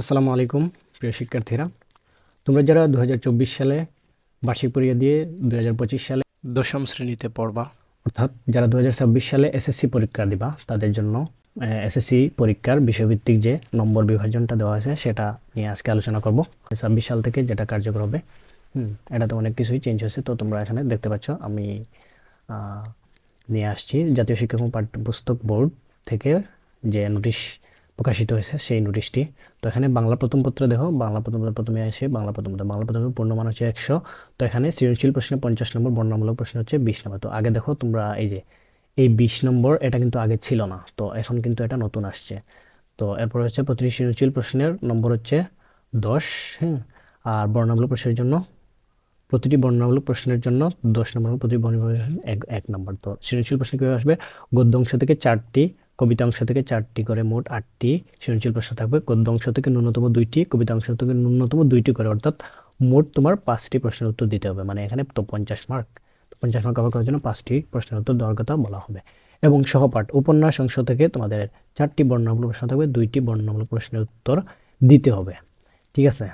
আসসালামু আলাইকুম, প্রিয় শিক্ষার্থীরা। তোমরা যারা দু হাজার চব্বিশ সালে বার্ষিক পরীক্ষা দিয়ে দু হাজার পঁচিশ সালে দশম শ্রেণীতে পড়বা, অর্থাৎ যারা দু হাজার ছাব্বিশ সালে এসএসসি পরীক্ষা দিবা, তাদের জন্য এসএসসি পরীক্ষার বিষয়ভিত্তিক যে নম্বর বিভাজনটা দেওয়া আছে, সেটা নিয়ে আজকে আলোচনা করব। ছাব্বিশ সাল থেকে যেটা কার্যকর হবে, হুম এটাতে অনেক কিছুই চেঞ্জ হয়েছে, তো তোমরা এখানে দেখতে পাচ্ছ, আমি নিয়ে আসছি। জাতীয় শিক্ষক পাঠ্যপুস্তক বোর্ড থেকে যে নোটিশ প্রকাশিত হয়েছে সেই নোটিশটি তো এখানে বাংলা প্রথম পত্র দেখো, বাংলা প্রথম প্রথমে আসে, বাংলা প্রথম পত্র, বাংলা প্রথম পূর্ণমান হচ্ছে একশো। তো এখানে সৃজনশীল প্রশ্নে পঞ্চাশ নম্বর বর্ণামূলক প্রশ্ন হচ্ছে বিশ নম্বর। তো আগে দেখো তোমরা এই যে, এই বিশ নম্বর এটা কিন্তু আগে ছিল না। তো এখন কিন্তু এটা নতুন আসছে। তো এরপর হচ্ছে প্রতিটি সৃজনশীল প্রশ্নের নম্বর হচ্ছে দশ হ্যাঁ? আর বর্ণামূলক প্রশ্নের জন্য, প্রতিটি বর্ণনামূলক প্রশ্নের জন্য দশ নম্বর প্রতিটি বর্ণনামূলক প্রশ্নের এক এক নম্বর। তো সৃজনশীল প্রশ্ন কীভাবে আসবে? গদ্য অংশ থেকে চারটি কবিতা অংশ থেকে চারটি করে, মোট আটটি সৃজনশীল প্রশ্ন থাকবে। গদ্য অংশ থেকে ন্যূনতম দুইটি কবিতা অংশ থেকে ন্যূনতম দুইটি করে, অর্থাৎ মোট তোমার পাঁচটি প্রশ্নের উত্তর দিতে হবে। মানে এখানে তো পঞ্চাশ মার্ক পঞ্চাশ মার্ক কভার করার জন্য পাঁচটি প্রশ্নের উত্তর দেওয়ার কথা বলা হবে। এবং সহপাঠ, উপন্যাস অংশ থেকে তোমাদের চারটি বর্ণনামূলক প্রশ্ন থাকবে, দুইটি বর্ণনামূলক প্রশ্নের উত্তর দিতে হবে। ঠিক আছে?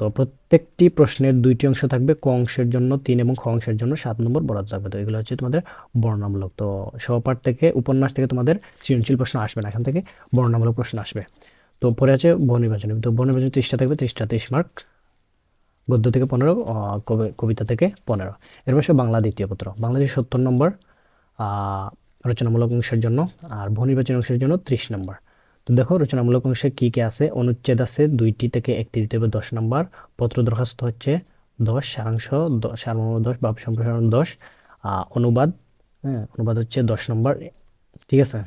তো প্রত্যেকটি প্রশ্নের দুইটি অংশ থাকবে, ক অংশের জন্য তিন এবং খ অংশের জন্য সাত নম্বর বরাদ্দ থাকবে। তো এগুলো হচ্ছে তোমাদের বর্ণনামূলক। তো সহপাঠ থেকে, উপন্যাস থেকে তোমাদের সৃজনশীল প্রশ্ন আসবে না, এখান থেকে বর্ণনামূলক প্রশ্ন আসবে। তো পরে আছে বহুনির্বাচনী তো বহুনির্বাচনী ত্রিশটা থাকবে, ত্রিশটা তেইশ মার্ক। গদ্য থেকে পনেরো কবি- কবিতা থেকে পনেরো। এরপর সে বাংলা দ্বিতীয় পত্র। বাংলাদেশ সত্তর নম্বর রচনামূলক অংশের জন্য আর বহুনির্বাচনী অংশের জন্য ত্রিশ নম্বর। তো দেখো, রচনামূলক অংশে কী কী আছে? অনুচ্ছেদ আছে দুইটি থেকে একটি দিতে হবে দশ নম্বর। পত্র দরখাস্ত হচ্ছে দশ, সারাংশ দ- সারমর্ম দশ বা সম্প্রসারণ দশ। অনুবাদ হ্যাঁ অনুবাদ হচ্ছে দশ নম্বর। ঠিক আছে?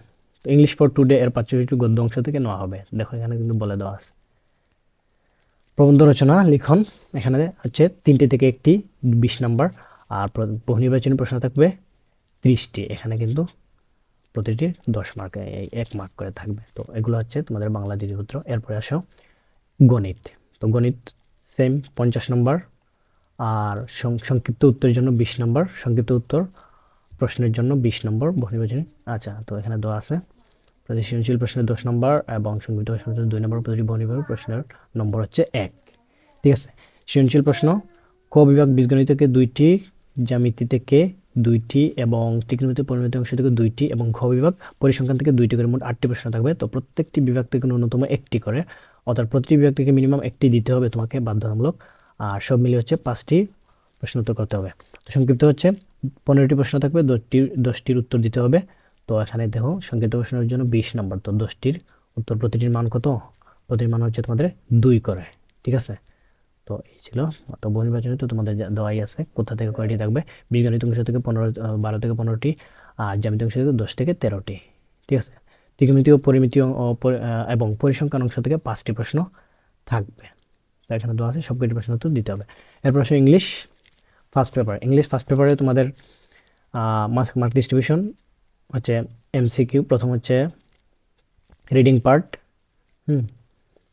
ইংলিশ ফর টুডে এর পাঁচটি গদ্য অংশ থেকে নেওয়া হবে। দেখো, এখানে কিন্তু বলে দেওয়া আছে। প্রবন্ধ রচনা, লিখন, এখানে হচ্ছে তিনটি থেকে একটি, বিশ নম্বর। আর বহুনির্বাচনী প্রশ্ন থাকবে ত্রিশটি। এখানে কিন্তু প্রতিটি দশ মার্ক এক মার্ক করে থাকবে। তো এগুলো হচ্ছে তোমাদের বাংলা দ্বিতীয়পত্র এরপরে আসো গণিত। তো গণিত সেম পঞ্চাশ নম্বর আর সংক্ষিপ্ত উত্তরের জন্য বিশ নম্বর সংক্ষিপ্ত উত্তর প্রশ্নের জন্য বিশ নম্বর বহুনির্বাচনী আচ্ছা তো এখানে দেওয়া আছে সৃজনশীল প্রশ্নের দশ নম্বর এবং সংক্ষিপ্ত প্রশ্নের দুই নম্বর প্রতিটি বহুনির্বাচনী প্রশ্নের নম্বর হচ্ছে এক। ঠিক আছে? সৃজনশীল প্রশ্ন, ক বিভাগ বীজগণিত থেকে দুইটি জ্যামিতি থেকে দুইটি এবং ত্রিকোণমিতি পরিমিত অংশ থেকে দুইটি এবং ঘ বিভাগ পরিসংখ্যান থেকে দুইটি করে মোট আটটি প্রশ্ন থাকবে। তো প্রত্যেকটি বিভাগ থেকে ন্যূনতম একটি করে, অর্থাৎ প্রতিটি বিভাগ থেকে মিনিমাম একটি দিতে হবে তোমাকে বাধ্যতামূলক। আর সব মিলিয়ে হচ্ছে পাঁচটি প্রশ্ন উত্তর করতে হবে। তো সংক্ষিপ্ত হচ্ছে, পনেরোটি প্রশ্ন থাকবে, দশটি, দশটির উত্তর দিতে হবে। তো এখানে দেখো, সংক্ষিপ্ত প্রশ্নের জন্য বিশ নম্বর। তো দশটির উত্তর প্রতিটির মান কত? প্রতিটির মান হচ্ছে তোমাদের দুই করে, ঠিক আছে? তো এই ছিল। তো বহু নির্বাচনে তো তোমাদের দেওয়াই আছে, কোথা থেকে কয়টি থাকবে? বীজগণিত অংশ থেকে পনেরো বারো থেকে পনেরোটি, আর জ্যামিতি অংশ থেকে দশ থেকে তেরোটি, ঠিক আছে? ত্রিকোণমিতি ও পরিমিতি এবং পরিসংখ্যান অংশ থেকে পাঁচটি প্রশ্ন থাকবে। তো এখানে দেওয়া আছে সব কটি প্রশ্ন উত্তর দিতে হবে। এরপর আসে English, first paper. English first পেপারে তোমাদের মার্ক ডিস্ট্রিবিউশন হচ্ছে এমসিকিউ, প্রথম হচ্ছে রিডিং পার্ট, হুম,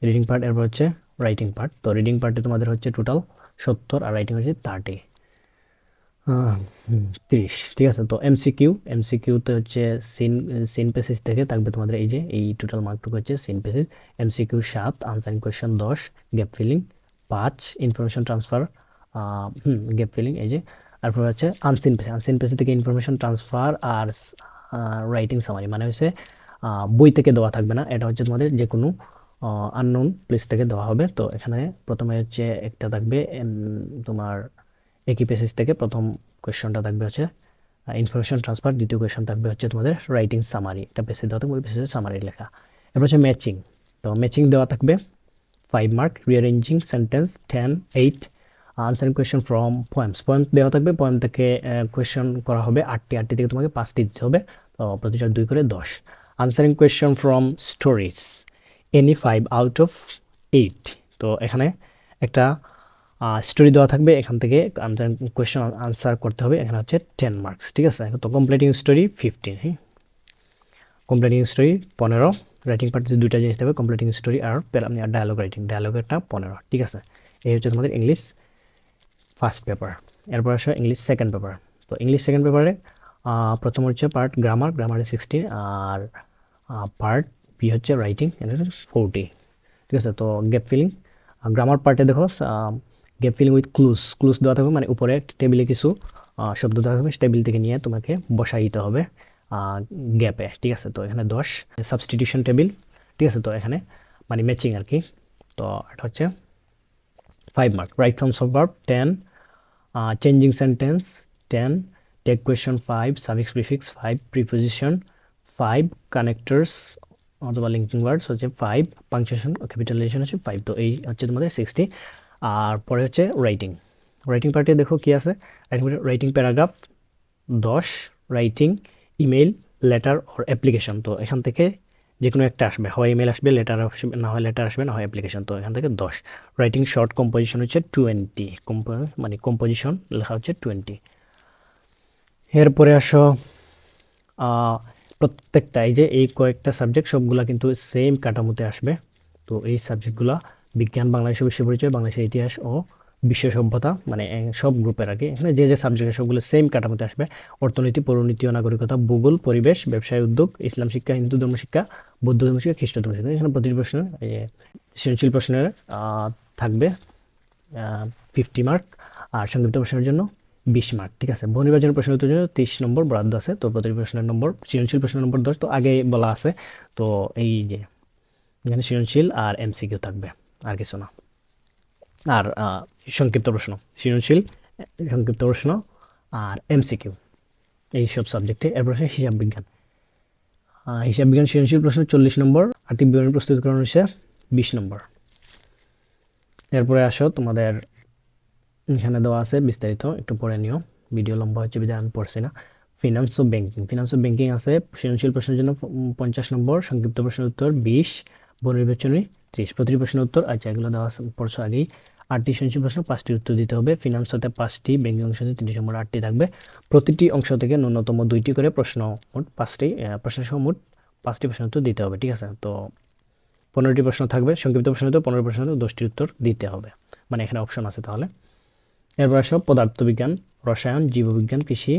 রিডিং পার্ট, এরপর হচ্ছে রাইটিং পার্ট তো রিডিং পার্টে তোমাদের হচ্ছে টোটাল সত্তর আর রাইটিং হচ্ছে থার্টি তিরিশ, ঠিক আছে? তো এমসিকিউ এমসিকিউতে হচ্ছে সিন সিন পেসিস থেকে থাকবে তোমাদের এই যে, এই টোটাল মার্কটুকু হচ্ছে সিন পেসেজ এমসিকিউ সাত আনসারিং কোয়েশ্চেন দশ গ্যাপ ফিলিং পাঁচ ইনফরমেশন ট্রান্সফার গ্যাপ ফিলিং এই যে। তারপর হচ্ছে আনসিন পেসেজ আনসিন পেসেজ থেকে ইনফরমেশন ট্রান্সফার আর রাইটিং সামারি মানে হচ্ছে বই থেকে দেওয়া থাকবে না। এটা হচ্ছে তোমাদের যে কোনো আননোন প্লেস থেকে দেওয়া হবে। তো এখানে প্রথমে হচ্ছে একটা থাকবে তোমার একই পেসেজ থেকে প্রথম কোয়েশ্চনটা থাকবে হচ্ছে ইনফরমেশন ট্রান্সফার দ্বিতীয় কোয়েশ্চন থাকবে হচ্ছে তোমাদের রাইটিং সামারি একটা পেসেজ দেওয়া থাকবে, ওই পেসেজে সামারি লেখা। এরপর হচ্ছে ম্যাচিং তো ম্যাচিং দেওয়া থাকবে five mark rearranging sentence ten eight answering question from poems poem দেওয়া থাকবে পোয়েম থেকে কোয়েশ্চন করা হবে, আটটি আটটি থেকে তোমাকে পাঁচটি দিতে হবে। তো প্রতিটা দুই করে দশ। Answering question from stories any five out of eight তো এখানে একটা স্টোরি দেওয়া থাকবে। এখান থেকে কোয়েশ্চন আনসার করতে হবে। এখানে হচ্ছে টেন মার্কস ঠিক আছে? তো কমপ্লিটিং স্টোরি ফিফটিন হ্যাঁ? কমপ্লিটিং স্টোরি পনেরো। রাইটিং পার্টিতে দুইটা জিনিস থাকবে। কমপ্লিটিং স্টোরি আর ডায়ালগ রাইটিং ডায়ালগেরটা পনেরো, ঠিক আছে? এই হচ্ছে তোমাদের ইংলিশ ফার্স্ট পেপার এরপর আসো ইংলিশ সেকেন্ড পেপার তো ইংলিশ সেকেন্ড পেপারে প্রথম হচ্ছে পার্ট গ্রামার গ্রামারে সিক্সটিন আর পার্ট বি হচ্ছে রাইটিং এটা ফোরটি ঠিক আছে? তো গ্যাপ ফিলিং গ্রামার পার্টে দেখো gap filling with clues clues দেওয়া থাকবে মানে উপরে টেবিলে কিছু শব্দ দেওয়া থাকবে টেবিল থেকে নিয়ে তোমাকে বসাই দিতে হবে গ্যাপে ঠিক আছে? তো এখানে দশ সাবস্টিটিউশন টেবিল ঠিক আছে? তো এখানে মানে ম্যাচিং আর কি। তো এটা হচ্ছে five mark right from subverb ten changing sentence ten tag question five suffix prefix five preposition five connectors অথবা লিঙ্কিং ওয়ার্ডস হচ্ছে ফাইভ পাংচুয়েশন ক্যাপিটালাইজেশন হচ্ছে ফাইভ তো এই হচ্ছে তোমাদের সিক্সটি আর পরে হচ্ছে রাইটিং রাইটিং পার্টি দেখো কী আছে? রাইটিং রাইটিং প্যারাগ্রাফ দশ writing email letter or application তো এখান থেকে যে কোনো একটা আসবে। হয় ইমেল আসবে লেটার আসবে, না হয় লেটার আসবে, না হয় অ্যাপ্লিকেশন তো এখান থেকে দশ। রাইটিং শর্ট কম্পোজিশন হচ্ছে টোয়েন্টি কম্পো মানে কম্পোজিশন লেখা হচ্ছে টোয়েন্টি এরপরে আসো প্রত্যেকটা, এই যে এই কয়েকটা সাবজেক্ট সবগুলা কিন্তু সেম কাঠামোতে আসবে। তো এই সাবজেক্টগুলো বিজ্ঞান বাংলাদেশের বিশ্ব পরিচয়, বাংলাদেশের ইতিহাস ও বিশ্ব সভ্যতা মানে সব গ্রুপের কি এখানে যে যে সাবজেক্ট সবগুলো সেম কাঠামোতে আসবে, অর্থনীতি, পৌরনীতি ও নাগরিকতা, ভূগোল, পরিবেশ, ব্যবসায় উদ্যোগ, ইসলাম শিক্ষা, হিন্দু ধর্ম শিক্ষা, বৌদ্ধ ধর্ম শিক্ষা খ্রিস্ট ধর্ম শিক্ষা। এখানে প্রতিটি প্রশ্নের সৃজনশীল প্রশ্নের থাকবে ফিফটি মার্ক আর সংক্ষিপ্ত প্রশ্নের জন্য বিশ মার্ক, ঠিক আছে? বহু নির্বাচনের প্রশ্নের উত্তরের জন্য তিরিশ নম্বর বরাদ্দ আছে, তো প্রতিটি প্রশ্নের নম্বর সৃজনশীল প্রশ্নের নম্বর দশ, তো আগে বলা আছে। তো এই যে, এখানে সৃজনশীল আর এমসিকিউ থাকবে, আর কিছু না। আর সংক্ষিপ্ত প্রশ্ন, সৃজনশীল, সংক্ষিপ্ত প্রশ্ন আর এমসিকিউ, এই সব সাবজেক্টে। এরপর আছে হিসাব বিজ্ঞান। হিসাব বিজ্ঞান সৃজনশীল প্রশ্ন চল্লিশ নম্বর, আর্থিক বিবরণী প্রস্তুতকরণ হচ্ছে বিশ নম্বর। এরপরে আসো তোমাদের এখানে দেওয়া আছে বিস্তারিত একটু পড়ে নিও। ভিডিও লম্বা হচ্ছে আমি পড়ছি না। ফিনান্স ও ব্যাংকিং ফিনান্স ও ব্যাংকিং আছে সৃজনশীল প্রশ্নের জন্য পঞ্চাশ নম্বর সংক্ষিপ্ত প্রশ্নের উত্তর বিশ বনির্বাচনী ত্রিশ। প্রতিটি প্রশ্নের উত্তর আচ্ছা এগুলো দেওয়া পড়ছো আগেই। আটটি সৃজনশীল প্রশ্ন পাঁচটি উত্তর দিতে হবে। ফিনান্স হতে পাঁচটি ব্যাংকিং অংশ হতে তিনটি নম্বর আটটি থাকবে। প্রতিটি অংশ থেকে ন্যূনতম দুইটি করে প্রশ্ন মোট পাঁচটি আহ, প্রশ্ন সহ মোট পাঁচটি প্রশ্ন উত্তর দিতে হবে ঠিক আছে? তো পনেরোটি প্রশ্ন থাকবে সংক্ষিপ্ত প্রশ্ন উত্তর পনেরো প্রশ্ন দশটি উত্তর দিতে হবে। মানে এখানে অপশন আছে তাহলে। এরপর আসো পদার্থবিজ্ঞান, রসায়ন, জীববিজ্ঞান, কৃষি,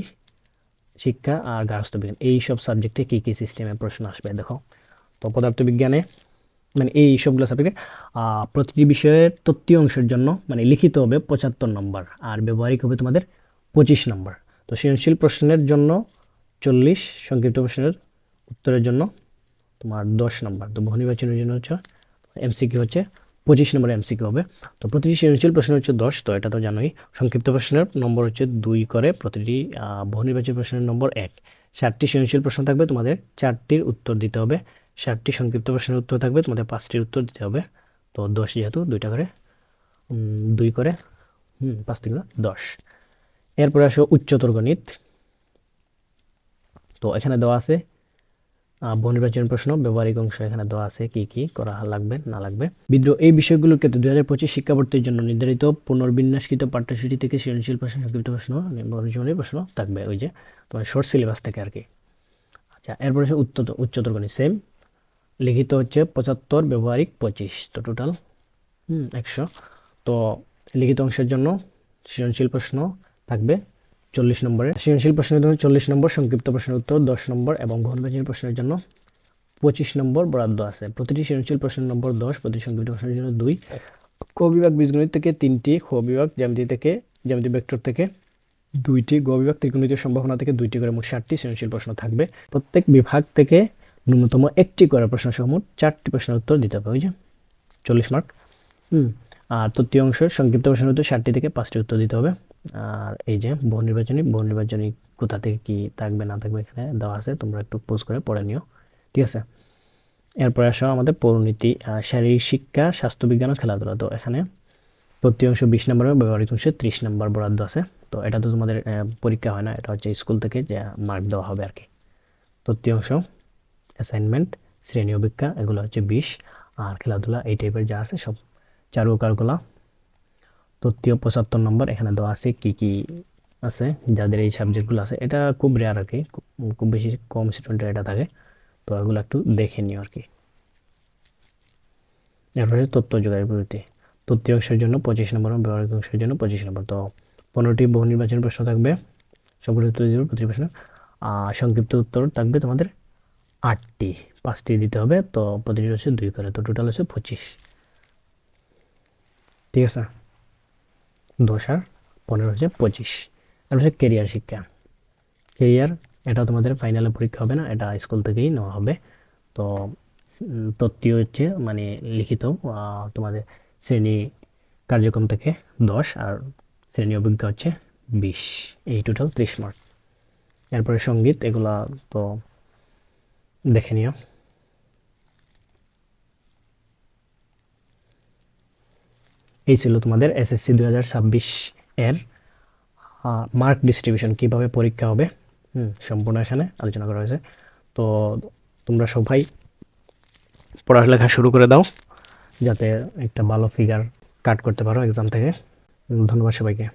শিক্ষা আর গার্হস্থ্য বিজ্ঞান এই সব সাবজেক্টে কী কী সিস্টেমে প্রশ্ন আসবে, দেখো? তো পদার্থবিজ্ঞানে মানে এই সবগুলো সাবজেক্টে প্রতিটি বিষয়ের তত্ত্বীয় অংশের জন্য মানে লিখিত হবে পঁচাত্তর নম্বর, আর ব্যবহারিক হবে তোমাদের পঁচিশ নম্বর। তো সৃজনশীল প্রশ্নের জন্য চল্লিশ, সংক্ষিপ্ত প্রশ্নের উত্তরের জন্য তোমার দশ নম্বর। তো বহু নির্বাচনের জন্য হচ্ছে এমসিকিউ হচ্ছে পঁচিশ নম্বর এমসিকিউ হবে। তো প্রতিটি সৃজনশীল প্রশ্ন হচ্ছে দশ তো এটা তো জানোই। সংক্ষিপ্ত প্রশ্নের নম্বর হচ্ছে দুই করে প্রতিটি আহ, বহু নির্বাচনী প্রশ্নের নম্বর এক। ষাটটি সৃজনশীল প্রশ্ন থাকবে তোমাদের চারটির উত্তর দিতে হবে। ষাটটি সংক্ষিপ্ত প্রশ্নের উত্তর থাকবে তোমাদের পাঁচটির উত্তর দিতে হবে। তো দশ যেহেতু দুইটা করে দুই করে হুম পাঁচ তিনগুলো দশ। এরপরে আসো উচ্চতর গণিত। তো এখানে দেওয়া আছে আহ, বহু নির্বাচনী প্রশ্ন ব্যবহারিক অংশ এখানে দেওয়া আছে কি কি করা লাগবে না লাগবে। বিদ্রোহ এই বিষয়গুলোর ক্ষেত্রে দুই হাজার পঁচিশ শিক্ষাবর্ষের জন্য নির্ধারিত পুনর্বিন্যাসকৃত পাঠ্যসূচি থেকে সৃজনশীল প্রশ্ন সংক্ষিপ্ত প্রশ্ন বহুনির্বাচনী প্রশ্ন থাকবে ওই যে তোমার শর্ট সিলেবাস থেকে আর কি। আচ্ছা এরপরে হচ্ছে উচ্চতর উচ্চতর গণিত সেম লিখিত হচ্ছে পঁচাত্তর ব্যবহারিক পঁচিশ তো টোটাল হুম একশো। তো লিখিত অংশের জন্য সৃজনশীল প্রশ্ন থাকবে। চল্লিশ নম্বরে। সৃজনশীল প্রশ্নের জন্য চল্লিশ নম্বর, সংক্ষিপ্ত প্রশ্নের উত্তর দশ নম্বর এবং বহুনির্বাচনী প্রশ্নের জন্য পঁচিশ নম্বর বরাদ্দ আছে। প্রতিটি সৃজনশীল প্রশ্নের নম্বর দশ, প্রতিটি সংক্ষিপ্ত প্রশ্নের জন্য দুই। ক বিভাগ বীজগণিত থেকে তিনটি খ বিভাগ জ্যামিতি থেকে, জ্যামিতি ভেক্টর থেকে দুইটি গ বিভাগ ত্রিকোণমিতিয় সম্ভাবনা থেকে দুইটি করে মোট ষাটটি সৃজনশীল প্রশ্ন থাকবে। প্রত্যেক বিভাগ থেকে ন্যূনতম একটি করে প্রশ্ন সহ মোট চারটি প্রশ্নের উত্তর দিতে হবে, ওই যে চল্লিশ মার্ক। হুম, আর তৃতীয় অংশের সংক্ষিপ্ত প্রশ্নের উত্তর ষাটটি থেকে পাঁচটি উত্তর দিতে হবে। আর এই যে বহু নির্বাচনী বহু নির্বাচনী কোথা থেকে কি থাকবে, না থাকবে এখানে দেওয়া আছে, তোমরা একটু পোস্ট করে পড়ে নিও, ঠিক আছে? এরপরে আসো আমাদের পরিণতি শারীরিক শিক্ষা স্বাস্থ্যবিজ্ঞান ও খেলাধুলা। তো এখানে প্রতি অংশ বিশ নম্বর এবং ব্যবহারিক অংশে ত্রিশ নম্বর বরাদ্দ আছে। তো এটা তো তোমাদের পরীক্ষা হয় না, এটা হচ্ছে স্কুল থেকে যে মার্ক দেওয়া হবে আর কি। তৃতীয় অংশ অ্যাসাইনমেন্ট শ্রেণি অভিজ্ঞা এগুলো হচ্ছে বিশ। আর খেলাধুলা এই টাইপের যা আছে সব চারু চারুকারগুলা তৃতীয় পঁচাত্তর নম্বর, এখানে দেওয়া আছে কি কি আছে, যাদের এই সাবজেক্টগুলো আছে। এটা খুব রেয়ার আর কি, খুব- বেশি কম স্টুডেন্টের এটা থাকে। তো এগুলো একটু দেখে নিও আর কি। এরপরে তথ্য যোগাযোগ প্রযুক্তি তৃতীয় অংশের জন্য পঁচিশ নম্বর এবং ব্যবহারিক অংশের জন্য পঁচিশ নম্বর। তো পনেরোটি বহু নির্বাচনী প্রশ্ন থাকবে। সবগুলো উত্তর দিবে প্রতি প্রশ্ন। আর সংক্ষিপ্ত উত্তর থাকবে তোমাদের আটটি, পাঁচটি দিতে হবে। তো প্রতিটি হচ্ছে দুই করে, তো টোটাল হচ্ছে পঁচিশ। ঠিক আছে? দশ আর পনেরো হচ্ছে পঁচিশ। আর হচ্ছে কেরিয়ার শিক্ষা। কেরিয়ার এটা তোমাদের ফাইনালে পরীক্ষা হবে না, এটা স্কুল থেকেই নেওয়া হবে। তো তত্ত্বীয় হচ্ছে মানে লিখিত তোমাদের শ্রেণি কার্যক্রম থেকে দশ আর শ্রেণি অভিজ্ঞতা হচ্ছে বিশ। এই টোটাল ত্রিশ মার্ক এরপরে সংগীত, এগুলা তো দেখে নিও। এই ছিল তোমাদের এসএসসি দু হাজার ছাব্বিশ এর মার্ক ডিস্ট্রিবিউশন কীভাবে পরীক্ষা হবে। সম্পূর্ণ এখানে আলোচনা করা হয়েছে। তো তোমরা সবাই পড়ালেখা শুরু করে দাও, যাতে একটা ভালো ফিগার কাট করতে পারো এক্সাম থেকে। ধন্যবাদ সবাইকে।